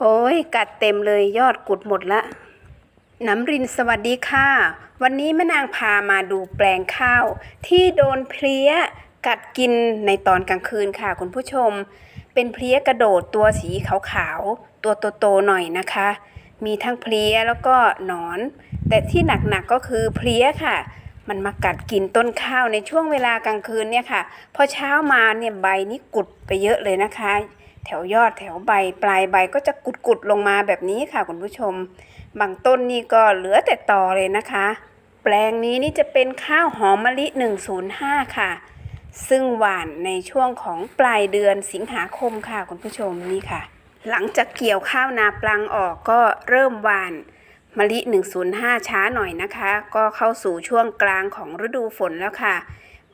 โอ้ย กัดเต็มเลยยอดกุดหมดละ น้ำรินสวัสดีค่ะ วันนี้แม่นางพามาดูแปลงข้าว ที่โดนเพลี้ยกัดกินในตอนกลางคืนค่ะคุณผู้ชม เป็นเพลี้ยกระโดดตัวสีขาวๆ ตัวโตๆหน่อยนะคะ มีทั้งเพลี้ยแล้วก็หนอน แต่ที่หนักๆก็คือเพลี้ยค่ะ มันมากัดกินต้นข้าวในช่วงเวลากลางคืนเนี่ยค่ะ พอเช้ามาเนี่ยใบนี่กุดไปเยอะเลยนะคะ แถวยอดแถวใบปลายใบก็จะกุดๆลงมาแบบนี้ค่ะคุณผู้ชม บางต้นนี่ก็เหลือแต่ตอเลยนะคะ แปลงนี้นี่จะเป็นข้าวหอมมะลิ 105 ค่ะ ซึ่งหว่านในช่วงของปลายเดือนสิงหาคมค่ะคุณผู้ชมนี่ค่ะ หลังจากเกี่ยวข้าวนาปลังออกก็เริ่มหว่านมะลิ 105 ช้าหน่อยนะคะ ก็เข้าสู่ช่วงกลางของฤดูฝนแล้วค่ะ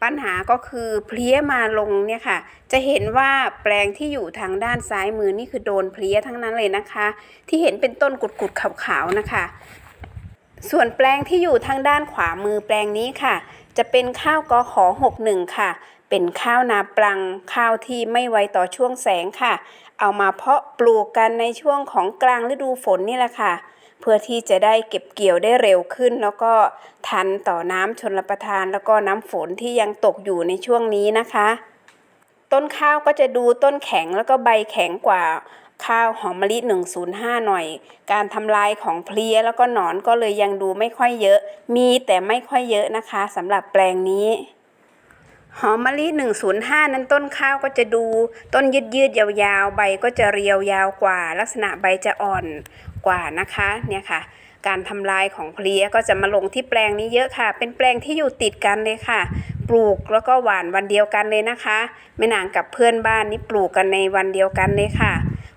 ปัญหาก็คือเพลี้ยมาลงเนี่ยค่ะ จะเห็นว่าแปลงที่อยู่ทางด้านซ้ายมือนี่คือโดนเพลี้ยทั้งนั้นเลยนะคะ ที่เห็นเป็นต้นกุดๆขาวๆนะคะ ส่วนแปลงที่อยู่ทางด้านขวามือแปลงนี้ค่ะ จะเป็นข้าวกอขอ61 ค่ะ เป็นข้าวนาปลังข้าวที่ไม่ไวต่อช่วงแสงค่ะ เอามาเพาะปลูกกันในช่วงของกลางฤดูฝนนี่แหละค่ะ เพื่อที่จะได้เก็บเกี่ยวได้เร็วขึ้น แล้วก็ทันต่อน้ำชนรประทาน แล้วก็น้ำฝนที่ยังตกอยู่ในช่วงนี้นะคะ ต้นข้าวก็จะดูต้นแข็งแล้วก็ใบแข็งกว่าข้าวหอมมะลิ 105 หน่อย การทำลายของเพลี้ยแล้วก็หนอนก็เลยยังดูไม่ค่อยเยอะ มีแต่ไม่ค่อยเยอะนะคะสำหรับแปลงนี้ หอมมะลิ 105 นั้นต้นข้าวก็จะดู ต้นยืดยืดๆยาวๆ ใบก็จะเรียวยาวกว่า ลักษณะใบจะอ่อน กว่านะคะเนี่ยค่ะ การทำลายของเพลี้ยก็จะมาลงที่แปลงนี้เยอะค่ะ เป็นแปลงที่อยู่ติดกันเลยค่ะ ปลูกแล้วก็หว่านวันเดียวกันเลยนะคะแม่นางกับเพื่อนบ้านนี่ปลูกกันในวันเดียวกันเลยค่ะ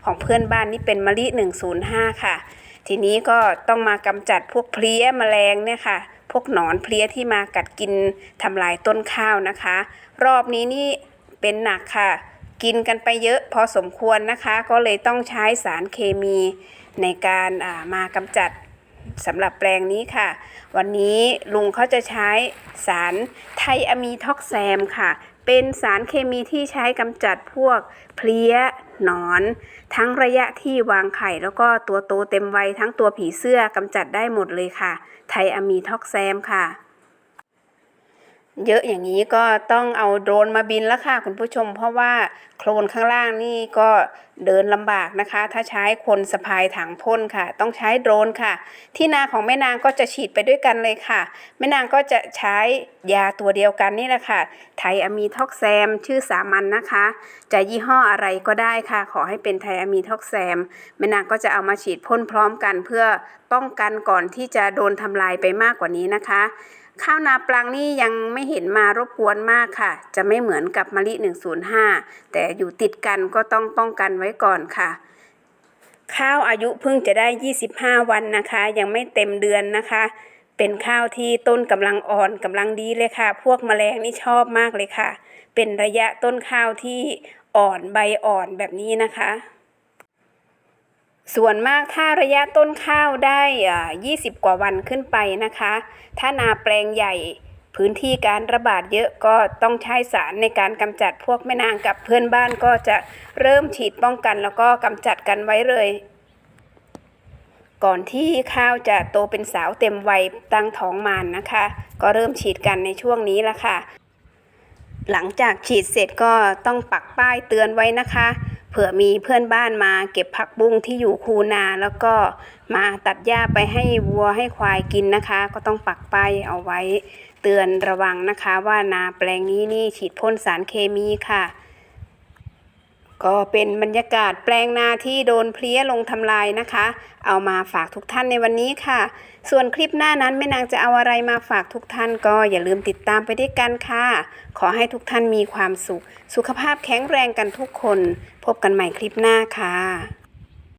ของเพื่อนบ้านนี่เป็นมะลิ 105 ค่ะ ทีนี้ก็ต้องมากำจัดพวกเพลี้ยแมลงเนี่ยค่ะพวกหนอนเพลี้ยที่มากัดกินทำลายต้นข้าวนะคะ รอบนี้นี่เป็นหนักค่ะ กินกันไปเยอะพอสมควรนะคะ ก็เลยต้องใช้สารเคมีในการามากำจัดสำหรับแปลงนี้ค่ะ วันนี้ลุงเขาจะใช้สารไทอะมีท็อกแซมค่ะ เป็นสารเคมีที่ใช้กำจัดพวกเพลี้ยหนอน ทั้งระยะที่วางไข่แล้วก็ตัวโตเต็มวัยทั้งตัวผีเสื้อกำจัดได้หมดเลยค่ะ ไทอะมีท็อกแซมค่ะ เยอะอย่างนี้ก็ต้องเอาโดรนมาบินแล้วค่ะคุณผู้ชม เพราะว่าโคลนข้างล่างนี่ก็เดินลำบากนะคะ ถ้าใช้คนสะพายถังพ่นค่ะ ต้องใช้โดรนค่ะ ที่นาของแม่นางก็จะฉีดไปด้วยกันเลยค่ะ แม่นางก็จะใช้ยาตัวเดียวกันนี่แหละค่ะ ไทอะมีท็อกแซม ชื่อสามัญนนะคะ จะยี่ห้ออะไรก็ได้ค่ะ ขอให้เป็นไทอะมีท็อกแซม แม่นางก็จะเอามาฉีดพ่นพร้อมกัน เพื่อป้องกันก่อนที่จะโดนทำลายไปมากกว่านี้นะคะ ข้าวนาปลังนี่ยังไม่เห็นมารบกวนมากค่ะ จะไม่เหมือนกับมะลิ 105 แต่อยู่ติดกันก็ต้องป้องกันไว้ก่อนค่ะ ข้าวอายุเพิ่งจะได้ 25 วันนะคะ ยังไม่เต็มเดือนนะคะ เป็นข้าวที่ต้นกำลังอ่อนกำลังดีเลยค่ะ พวกแมลงนี่ชอบมากเลยค่ะ เป็นระยะต้นข้าวที่อ่อนใบอ่อนแบบนี้นะคะ ส่วนมากถ้าระยะต้นข้าวได้อ่า20 กว่าวันขึ้นไปนะคะ ถ้านาแปลงใหญ่พื้นที่การระบาดเยอะก็ต้องใช้สารในการกำจัดพวกแม่นางกับเพื่อนบ้านก็จะเริ่มฉีดป้องกันแล้วก็กำจัดกันไว้เลย ก่อนที่ข้าวจะโตเป็นสาวเต็มวัยตั้งท้องมานนะคะ ก็เริ่มฉีดกันในช่วงนี้ละค่ะ หลังจากฉีดเสร็จก็ต้องปักป้ายเตือนไว้นะคะ เผื่อมีเพื่อนบ้านมาเก็บผักบุ้งที่อยู่คูนา แล้วก็มาตัดหญ้าไปให้วัวให้ควายกินนะคะ ก็ต้องปักป้ายเอาไว้ เตือนระวังนะคะ ว่านาแปลงนี้นี่ฉีดพ่นสารเคมีค่ะ ก็เป็นบรรยากาศแปลงนาที่โดนเพลี้ยลงทำลายนะคะ เอามาฝากทุกท่านในวันนี้ค่ะ ส่วนคลิปหน้านั้นแม่นางจะเอาอะไรมาฝากทุกท่านก็อย่าลืมติดตามไปด้วยกันค่ะ ขอให้ทุกท่านมีความสุข สุขภาพแข็งแรงกันทุกคน พบกันใหม่คลิปหน้าค่ะ